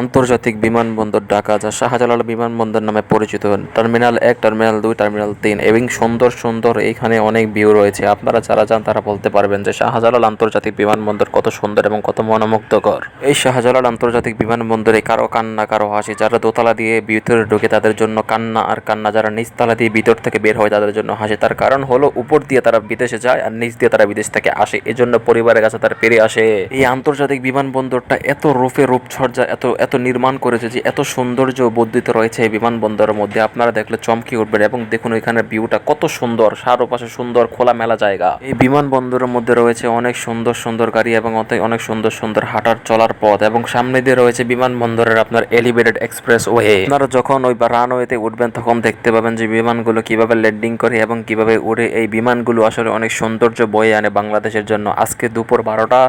আন্তর্জাতিক বিমানবন্দর ঢাকা, যা শাহজালাল বিমানবন্দর নামে পরিচিত। টার্মিনাল এক, টার্মিনাল দুই, টার্মিনাল তিন এবং সুন্দর সুন্দর এখানে অনেক ভিউ রয়েছে। আপনারা যারা যান, তারা বলতে পারবেন যে শাহজালাল আন্তর্জাতিক বিমানবন্দর কত সুন্দর এবং কত মনোমুগ্ধকর। এই শাহজালাল আন্তর্জাতিক বিমানবন্দরে কারও কান্না, কারও হাসি, যারা দোতলা দিয়ে ভিতরে ঢুকে তাদের জন্য কান্না আর কান্না, যারা নিচতলা দিয়ে ভিতর থেকে বের হয় তাদের জন্য হাসি। তার কারণ হলো উপর দিয়ে তারা বিদেশে যায় আর নিচ দিয়ে তারা বিদেশ থেকে আসে। এজন্য পরিবারের কাছে তারা ফিরে আসে। এই আন্তর্জাতিক বিমানবন্দরটা এত রূপে রূপসজ্জা এত এত নির্মাণ করেছে যে এত সৌন্দর্য বর্ধিত রয়েছে এই বিমানবন্দরের মধ্যে। আপনারা দেখলে চমকে উঠবেন এবং দেখুন এখানের ভিউটা কত সুন্দর, চারপাশে সুন্দর খোলামেলা জায়গা। এই বিমানবন্দরের মধ্যে রয়েছে অনেক সুন্দর সুন্দর গাড়ি এবং অনেক সুন্দর সুন্দর হাঁটার চলার পথ এবং সামনে দিয়ে রয়েছে বিমানবন্দরের আপনার এলিভেটেড এক্সপ্রেস ওয়ে আপনারা যখন ওই রানওয়েতে উঠবেন তখন দেখতে পাবেন যে বিমানগুলো কীভাবে ল্যান্ডিং করে এবং কীভাবে উড়ে। এই বিমানগুলো আসলে অনেক সৌন্দর্য বয়ে আনে বাংলাদেশের জন্য। আজকে দুপুর বারোটা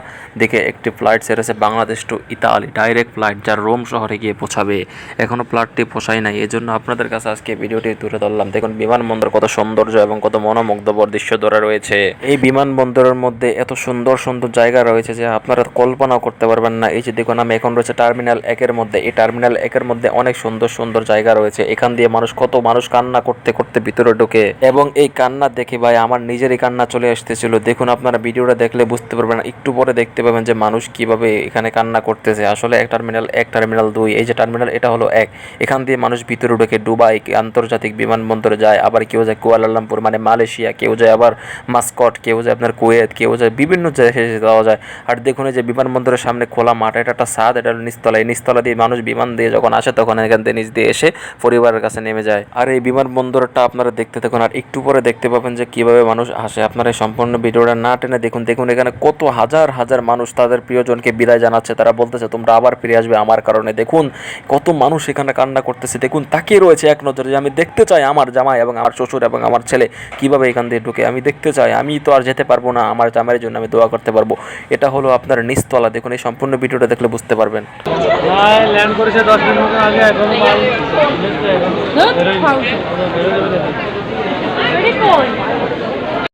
দিকে একটি ফ্লাইট ছেড়েছে Bangladesh to Italy direct flight যা রোম শহরে গিয়ে পৌঁছাবে। এখনও ফ্লাইটটি পোষায় নাই এই জন্য আপনাদের কাছে আজকে ভিডিওটি তুলে ধরলাম। দেখুন, বিমানবন্দর কত সৌন্দর্য এবং কত মনোমুগ্ধকর দৃশ্য ধরে রয়েছে। এই বিমানবন্দরের মধ্যে এত সুন্দর সুন্দর জায়গা রয়েছে যে আপনারা কল্পনাও করতে পারবেন না। এই যে দেখুন, আমি এখন রয়েছে টার্মিনাল একের মধ্যে। এই টার্মিনাল একের মধ্যে অনেক সুন্দর সুন্দর জায়গা রয়েছে। এখান দিয়ে মানুষ, কত মানুষ কান্না করতে করতে ভিতরে ঢোকে। এবং এই কান্না দেখে ভাই, আমার নিজেরই কান্না চলে আসতেছিল। দেখুন, আপনারা ভিডিওটা দেখলে বুঝতে পারবেন একটু পরে দেখতে পাবেন যে মানুষ কীভাবে এখানে কান্না করতেছে। আসলে এক টার্মিনাল এক টার্মিনাল দুই, এই যে টার্মিনাল, এটা হলো এক। এখান দিয়ে মানুষ ভিতরে ঢোকে দুবাই আন্তর্জাতিক বিমানবন্দরে যায়, আবার কেউ যায় কুয়ালালামপুর মানে মালয়েশিয়া, কেউ যায় আবার মাস্কট, কেউ যায় আপনার কুয়েত, কেউ যায় বিভিন্ন জায়গায় যাওয়া যায়। আর দেখুন এই যে বিমানবন্দরের সামনে খোলা মাঠ, এটা একটা সাদ, এটা হলো নিচতলা এই নিচতলা দিয়ে মানুষ বিমান দিয়ে যখন আসে, তখন এখান থেকে নিচ দিয়ে এসে পরিবারের কাছে নেমে যায়। আর এই বিমানবন্দরটা আপনারা দেখতে থাকুন, আর একটু পরে দেখতে পাবেন যে কীভাবে মানুষ আসে। আপনারা এই সম্পূর্ণ ভিডিওটা না টেনে দেখুন দেখুন এখানে কত হাজার হাজার মানুষ তাদের প্রিয়জনকে বিদায় জানাচ্ছে। তারা বলতেছে, তোমরা আবার ফিরে আসবে আমার কারণে দেখুন কত মানুষ এখানে কান্না করতেছে। দেখুন তাকিয়ে রয়েছে এক নজরে যে আমি দেখতে চাই আমার জামাই এবং আমার শ্বশুর এবং আমার ছেলে কীভাবে এখান দিয়ে ঢুকে। আমি দেখতে চাই আমি তো আর যেতে পারব না আমার জামাইয়ের জন্য আমি দোয়া করতে পারব। এটা হলো আপনার নিচতলা। দেখুন এই সম্পূর্ণ ভিডিওটা দেখলে বুঝতে পারবেন। ল্যান্ড করেছে দশ মিনিট আগে এখন মাল